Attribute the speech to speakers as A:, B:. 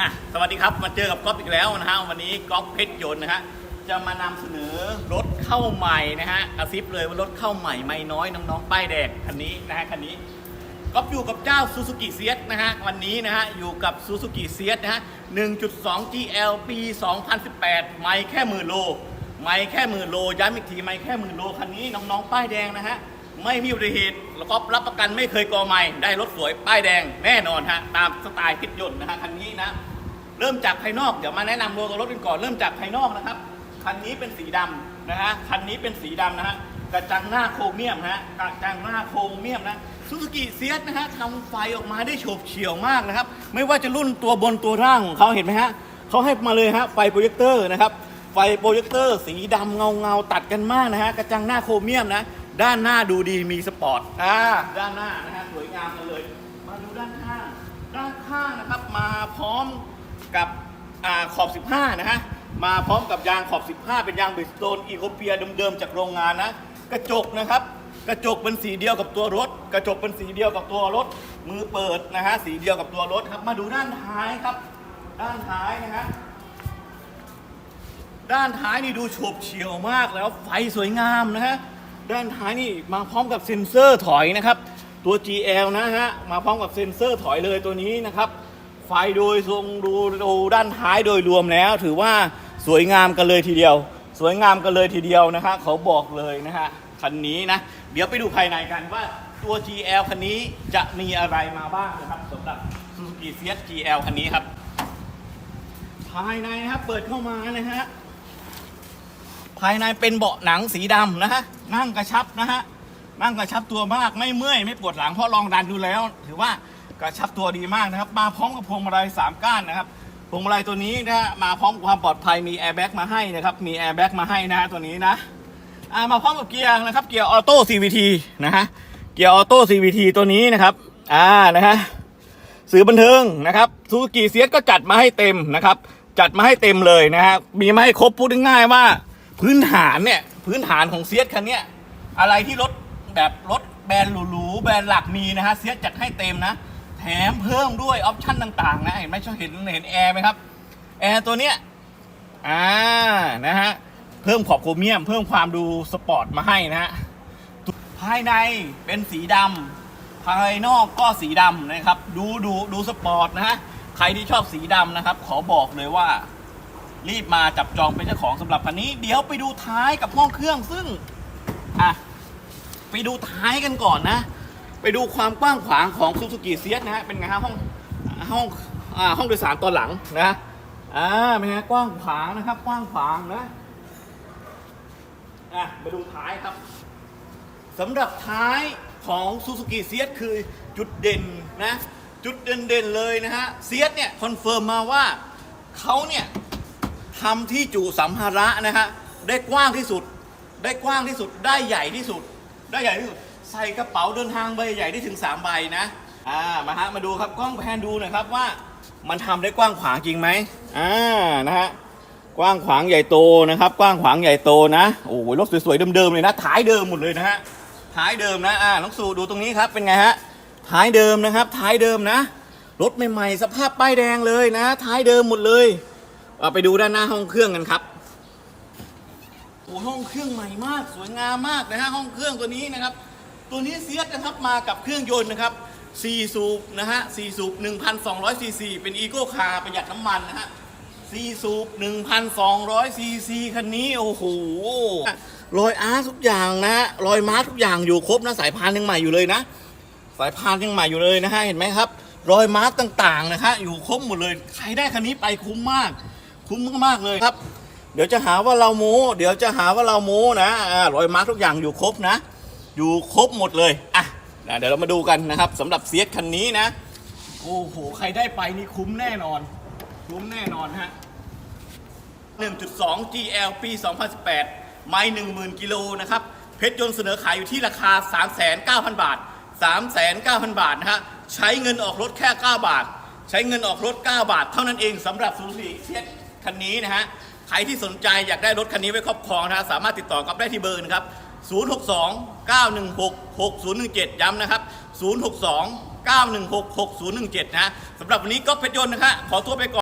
A: อะสวัสดีครับมาเจอกับก๊อฟอีกแล้วนะฮะวันนี้ก๊อฟเพชรยนต์นะฮะจะมานำเสนอรถเข้าใหม่นะฮะกระซิบเลยว่ารถเข้าใหม่ไม่น้อยน้องๆป้ายแดงคันนี้นะฮะคันนี้ก๊อฟอยู่กับเจ้าซูซูกิเซียนะฮะวันนี้นะฮะอยู่กับซูซูกิเซียนะฮะ 1.2 GL ปี 2018 ไม่แค่หมื่นโล ไม่แค่หมื่นโลย้ำอีกทีไม่แค่หมื่นโลคันนี้น้องๆป้ายแดงนะฮะไม่มีอุบัติเหตุแล้วก็รับประกันไม่เคยกอไม่ได้รถสวยป้ายแดงแน่นอนฮะตามสไตล์พิษยนต์นะฮะคันนี้นะ เริ่มจากภายนอกเดี๋ยวมาแนะนำตัวรถกันก่อนเริ่มจากภายนอกนะครับคันนี้เป็นสีดำนะฮะคันนี้เป็นสีดำนะฮะกระจังหน้าโครเมียมนะฮะกระจังหน้าโครเมียมนะซูซูกิเซียสนะฮะทำไฟออกมาได้โฉบเฉี่ยวมากนะครับ ไม่ว่าจะรุ่นตัวบนตัวล่างของเขาเห็นไหมฮะเขาให้มาเลยฮะไฟโปรเจคเตอร์นะครับไฟโปรเจคเตอร์สีดำเงาเงาๆตัดกันมากนะฮะกระจังหน้าโครเมียมนะด้านหน้าดูดีมีสปอร์ตอ่าด้านหน้านะฮะสวยงามกันเลย มาดูด้านข้างด้านข้างนะครับมาพร้อม กับอขอบ 15 นะฮะ มาพร้อมกับยางขอบ 15 เป็นยางเบสโตนอีโคเปียเดิมๆจากโรงงานนะ กระจกนะครับ กระจกเป็นสีเดียวกับตัวรถ กระจกเป็นสีเดียวกับตัวรถ มือเปิดนะฮะ สีเดียวกับตัวรถครับ มาดูด้านท้ายครับ ด้านท้ายนะฮะ ด้านท้ายนี่ดูโฉบเฉี่ยวมากแล้ว ไฟสวยงามนะฮะ ด้านท้ายนี่มาพร้อมกับเซ็นเซอร์ถอยนะครับ ตัว GL นะฮะ มาพร้อมกับเซ็นเซอร์ถอยเลยตัวนี้นะครับ ไฟโดยทรงดูดูด้านท้ายโดยรวมแล้ว ถือว่าสวยงามกันเลยทีเดียว สวยงามกันเลยทีเดียวนะฮะเขาบอกเลยนะฮะคันนี้นะ เดี๋ยวไปดูภายในกันว่าตัว GL คันนี้จะมีอะไรมาบ้างนะครับสำหรับ Suzuki Fiat GL คันนี้ครับ ภายในนะครับเปิดเข้ามานะฮะภายในเป็นเบาะหนังสีดำนะฮะนั่งกระชับนะฮะนั่งกระชับตัวมากไม่เมื่อยไม่ปวดหลังเพราะลองดันดูแล้ว ถือว่า กระชับตัวดีมากนะครับ มาพร้อมกับพวงมาลัยสามก้านนะครับพวงมาลัยตัวนี้นะฮะมาพร้อมกับความปลอดภัยมีแอร์แบ็กมาให้นะครับมีแอร์แบ็กมาให้นะฮะตัวนี้นะอ่ามาพร้อมกับเกียร์นะครับเกียร์ออโต้ CVT นะฮะเกียร์ออโต้ CVT ตัวนี้นะครับอ่านะฮะสื่อบันเทิงนะครับซูซูกิเซียสก็จัดมาให้เต็มนะครับ จัดมาให้เต็มเลยนะฮะมีมาให้ครบพูดง่ายๆว่า พื้นฐานเนี่ยพื้นฐานของเซียสคันเนี้ยอะไรที่รถแบบรถแบรนด์หรูๆแบรนด์หลักมีนะฮะเซียสจัดให้เต็มนะ แถมเพิ่มด้วยออปชั่นต่างๆนะเห็นไหมชอบเห็นเห็นแอร์ไหมครับแอร์ตัวเนี้ยอ่านะฮะเพิ่มขอบโครเมียม เพิ่มความดูสปอร์ตมาให้นะฮะภายในเป็นสีดำภายนอกก็สีดำนะครับ ดูดูดูสปอร์ตนะฮะใครที่ชอบสีดำนะครับ ขอบอกเลยว่า รีบมาจับจองเป็นเจ้าของสำหรับคันนี้ เดี๋ยวไปดูท้ายกับห้องเครื่องซึ่งอะไปดูท้ายกันก่อนนะ ไปดูความกว้างขวางของซูซูกิเซียสนะฮะเป็นไงฮะห้องห้องอ่าห้องโดยสารตอนหลังนะอ่าเป็นไงกว้างขวางนะครับ กว้างขวางนะอะไปดูท้ายครับสำหรับท้ายของซูซูกิเซียสคือจุดเด่นนะจุดเด่นๆเลยนะฮะเซียสเนี่ยคอนเฟิร์มมาว่าเขาเนี่ยทำที่จุสัมภาระนะฮะได้กว้างที่สุด ได้กว้างที่สุดได้ใหญ่ที่สุด ได้ใหญ่ที่สุด ใส่กระเป๋าเดินทางใบใหญ่ได้ถึง3ใบนะอ่ามาฮะมาดูครับกล้องแพนดูหน่อยครับว่ามันทำได้กว้างขวางจริงไหมอ่านะฮะกว้างขวางใหญ่โตนะครับ กว้างขวางใหญ่โตนะโอ้โหรถสวยๆเดิมๆเลยนะท้ายเดิมหมดเลยนะฮะท้ายเดิมนะอ่าน้องสูดูตรงนี้ครับเป็นไงฮะท้ายเดิมนะครับ ท้ายเดิมนะรถใหม่ๆสภาพป้ายแดงเลยนะ ท้ายเดิมหมดเลยเอาไปดูด้านหน้าห้องเครื่องกันครับโอ้ห้องเครื่องใหม่มาก สวยงามมากนะฮะห้องเครื่องตัวนี้นะครับ ตัวนี้เซียสนะครับมากับเครื่องยนต์นะครับ4สูบนะฮะ4สูบ1,200ซีซีเป็นอีโก้คาร์ประหยัดน้ำมันนะฮะซีซูป1,200ซีซีคันนี้โอ้โหรอยอาร์ทุกอย่างนะรอยมาร์ทุกอย่างอยู่ครบนะสายพานยังใหม่อยู่เลยนะ สายพานยังใหม่อยู่เลยนะฮะเห็นไหมครับ รอยมาร์กต่างๆนะฮะอยู่ครบหมดเลยใครได้คันนี้ไปคุ้มมาก คุ้มมากๆเลยครับ เดี๋ยวจะหาว่าเราโม้เดี๋ยวจะหาว่าเราโม้นะรอยมาร์กทุกอย่างอยู่ครบนะ อยู่ครบหมดเลยอะนะเดี๋ยวเรามาดูกันนะครับสำหรับเซียสคันนี้นะ โอ้โห ใครได้ไปนี่คุ้มแน่นอน คุ้มแน่นอนฮะ 1.2 GL ปี 2018 ไม่ 10,000 กิโลนะครับ เพชรยนต์เสนอขายอยู่ที่ราคา 39,000บาท 39,000 บาทนะฮะ ใช้เงินออกรถแค่ 9 บาท ใช้เงินออกรถ 9 บาท เท่านั้นเองสำหรับซูซูกิเซียคันนี้นะฮะ ใครที่สนใจอยากได้รถคันนี้ไว้ครอบครองนะฮะสามารถติดต่อกับได้ที่เบอร์นะครับ 062 916 6017 ย้ำนะครับ 062 916 6017 นะสำหรับวันนี้ก็เพชรยนต์นะฮะขอตัวไปก่อน